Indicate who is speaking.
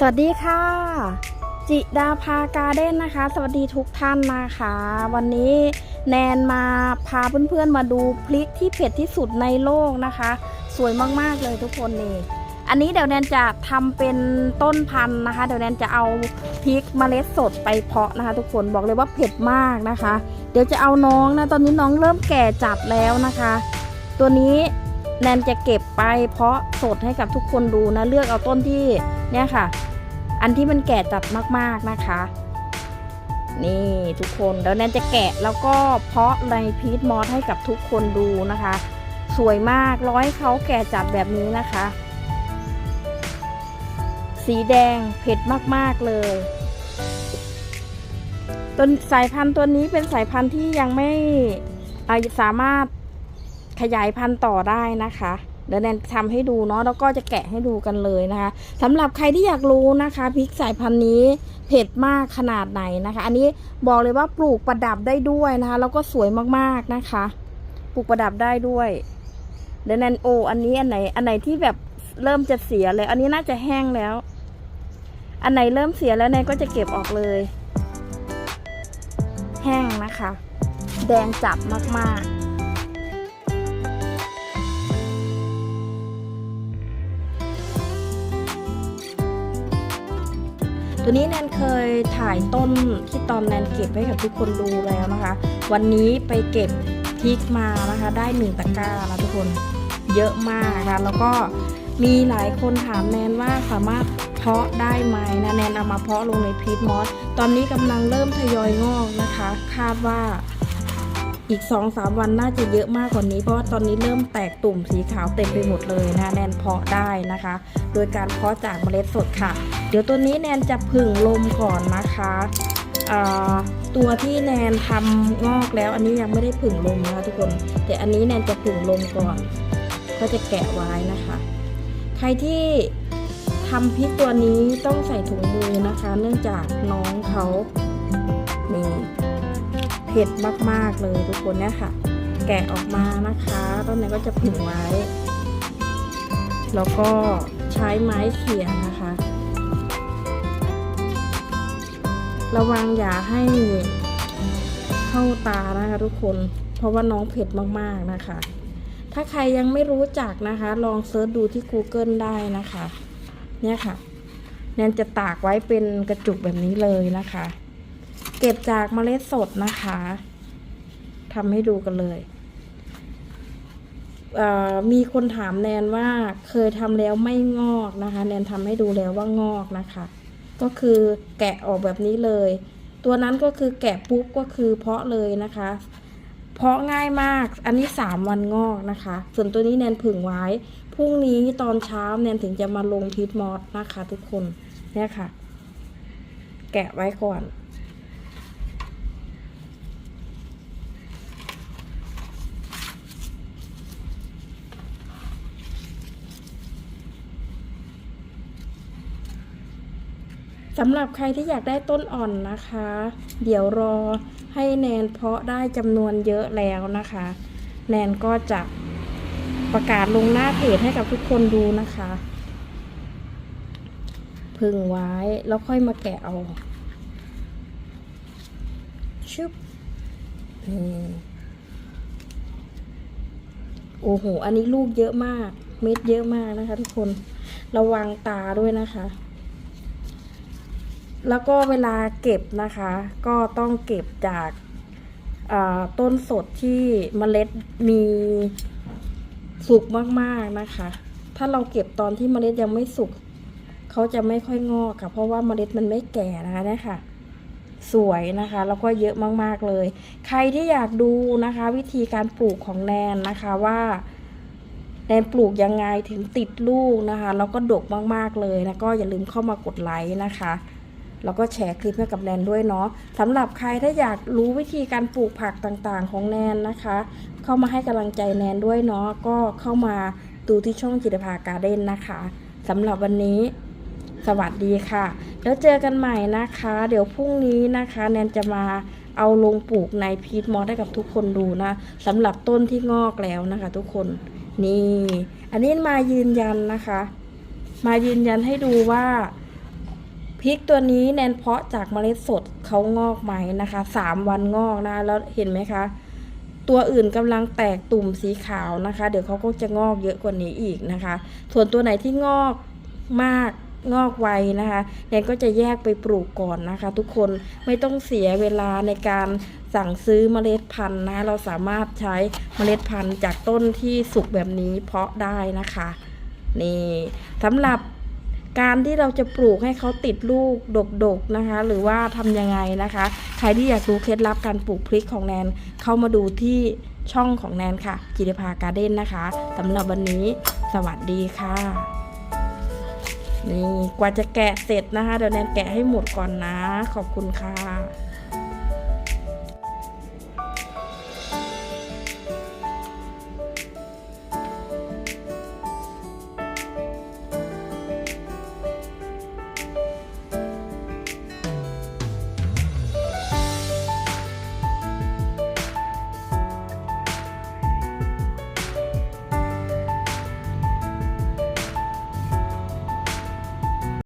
Speaker 1: สวัสดีค่ะ จิดาภาการเด้นนะคะ สวัสดีทุกท่านนะคะ วันนี้แนนมาพาเพื่อนๆมาดูพริกที่เผ็ดที่สุดในโลกนะคะ สวยมากๆเลยทุกคนนี่อันนี้เดี๋ยวแนนจะทำเป็นต้นพันธุ์นะคะ เดี๋ยวแนนจะเอาพริกเมล็ดสดไปเพาะนะคะ ทุกคนบอกเลยว่าเผ็ดมากนะคะ เดี๋ยวจะเอาน้องนะตอนนี้น้องเริ่มแก่จัดแล้วนะคะ ตัวนี้แนนจะเก็บไปเพาะสดให้กับทุกคนดูนะเลือกเอาต้นที่เนี่ยค่ะ อันที่มันแก่จัดมากๆนะคะ นี่ทุกคนเดี๋ยวแนนจะแกะแล้วก็เพาะในพีทมอสให้กับทุกคนดูนะคะ สวยมากร้อยเขาแก่จัดแบบนี้นะคะ สีแดงเผ็ดมากๆเลยตัวสายพันธุ์ตัวนี้เป็นสายพันธุ์ที่ยังไม่สามารถขยายพันธุ์ต่อได้นะคะ เดี๋ยวแนนทำให้ดูเนาะแล้วก็จะแกะให้ดูกันเลยนะคะสำหรับใครที่อยากรู้นะคะพริกสายพันธุ์นี้เผ็ดมากขนาดไหนนะคะ อันนี้บอกเลยว่าปลูกประดับได้ด้วยนะคะ แล้วก็สวยมากๆนะคะ ปลูกประดับได้ด้วย เดี๋ยวแนนโอ อันนี้อันไหน อันไหนที่แบบเริ่มจะเสียเลย อันนี้น่าจะแห้งแล้ว อันไหนเริ่มเสียแล้วแนนก็จะเก็บออกเลย แห้งนะคะ แดงจัดมากๆ ตัวนี้แนนเคยถ่ายต้นที่ตอนแนนเก็บให้กับทุกคนดูแล้วนะคะ วันนี้ไปเก็บพริกมานะคะ ได้หนึ่งตะกร้านะทุกคนเยอะมากนะแล้วก็มีหลายคนถามแนนว่าสามารถเพาะได้ไหมนะแนนเอามาเพาะลงในพีทมอสตอนนี้กำลังเริ่มทยอยงอกนะคะ คาดว่า อีก 2-3 วันน่าจะเยอะมากกว่านี้ เพราะว่าตอนนี้เริ่มแตกตุ่มสีขาวเต็มไปหมดเลยนะแนนเพาะได้นะคะ โดยการเพาะจากเมล็ดสดค่ะ เดี๋ยวตัวนี้แนนจะผึ่งลมก่อนนะคะตัวที่แนนทำงอกแล้ว อันนี้ยังไม่ได้ผึ่งลมนะคะทุกคน แต่อันนี้แนนจะผึ่งลมก่อน ก็จะแกะไว้นะคะ ใครที่ทำพริกตัวนี้ต้องใส่ถุงมือนะคะ เนื่องจากน้องเขานี่ เผ็ดมากๆเลยทุกคนเนี่ยค่ะ แกะออกมานะคะตอนนี้ก็จะผึ่งไว้ แล้วก็ใช้ไม้เขี่ยนะคะ ระวังอย่าให้เข้าตานะคะทุกคน เพราะว่าน้องเผ็ดมากๆนะคะ ถ้าใครยังไม่รู้จักนะคะ ลองเซิร์ชดูที่ Google ได้นะคะ เนี่ยค่ะแนนจะตากไว้เป็นกระจุกแบบนี้เลยนะคะ เก็บจากเมล็ดสดนะคะทำให้ดูกันเลยเมีคนถามแนนว่าเคยทำแล้วไม่งอกนะคะ แนนทำให้ดูแล้วว่างอกนะคะ ก็คือแกะออกแบบนี้เลย ตัวนั้นก็คือแกะปุ๊บก็คือเพาะเลยนะคะ เพาะง่ายมากอันนี้สามวันงอกนะคะ ส่วนตัวนี้แนนผึ่งไว้พรุ่งนี้ตอนเช้าแนนถึงจะมาลงพีทมอสนะคะ ทุกคนเนี่ยค่ะ แกะไว้ก่อน สำหรับใครที่อยากได้ต้นอ่อนนะคะ เดี๋ยวรอให้แนนเพาะได้จำนวนเยอะแล้วนะคะ แนนก็จะประกาศลงหน้าเพจให้กับทุกคนดูนะคะ พึ่งไว้แล้วค่อยมาแกะเอาชึบโอ้โห อันนี้ลูกเยอะมาก เม็ดเยอะมากนะคะทุกคน ระวังตาด้วยนะคะ แล้วก็เวลาเก็บนะคะ ก็ต้องเก็บจากาต้นสดที่เมล็ดมีสุกมากๆนะคะ ถ้าเราเก็บตอนที่เมล็ดยังไม่สุกเขาจะไม่ค่อยงอกค่ะ เพราะว่าเมล็ดมันไม่แก่นะคะเนี่ยค่ะ สวยนะคะ แล้วก็เยอะมากๆเลย ใครที่อยากดูนะคะ วิธีการปลูกของแนนนะคะว่าแนนปลูกยังไงถึงติดลูกนะคะ แล้วก็ดกมากๆเลยนะก็อย่าลืมเข้ามากดไลค์นะคะ แล้วก็แชร์คลิปให้กับแนนด้วยเนาะสำหรับใครถ้าอยากรู้วิธีการปลูกผักต่างๆ ของแนนนะคะ เข้ามาให้กำลังใจแนนด้วยเนาะก็เข้ามาดูที่ช่องจิตภาการเด้นนะคะสำหรับวันนี้สวัสดีค่ะ แล้วเจอกันใหม่นะคะ เดี๋ยวพรุ่งนี้นะคะ แนนจะมาเอาลงปลูกในพีทมอสให้กับทุกคนดูนะสำหรับต้นที่งอกแล้วนะคะ ทุกคนนี่ อันนี้มายืนยันนะคะ มายืนยันให้ดูว่า พริกตัวนี้แนนเพาะจากเมล็ดสดเขางอกไหมนะคะสามวันงอกนะแล้วเห็นไหมคะ ตัวอื่นกำลังแตกตุ่มสีขาวนะคะ เดี๋ยวเขาก็จะงอกเยอะกว่านี้อีกนะคะ ส่วนตัวไหนที่งอกมากงอกไวนะคะแนนก็จะแยกไปปลูกก่อนนะคะ ทุกคนไม่ต้องเสียเวลาในการสั่งซื้อเมล็ดพันธุ์นะเราสามารถใช้เมล็ดพันธุ์จากต้นที่สุกแบบนี้เพาะได้นะคะ นี่สำหรับ การที่เราจะปลูกให้เขาติดลูกดกๆนะคะ หรือว่าทำยังไงนะคะ ใครที่อยากรู้เคล็ดลับการปลูกพริกของแนนเข้ามาดูที่ช่องของแนนค่ะจิรภาการ์เด้นนะคะสำหรับวันนี้สวัสดีค่ะ นี่กว่าจะแกะเสร็จนะคะ เดี๋ยวแนนแกะให้หมดก่อนนะ ขอบคุณค่ะ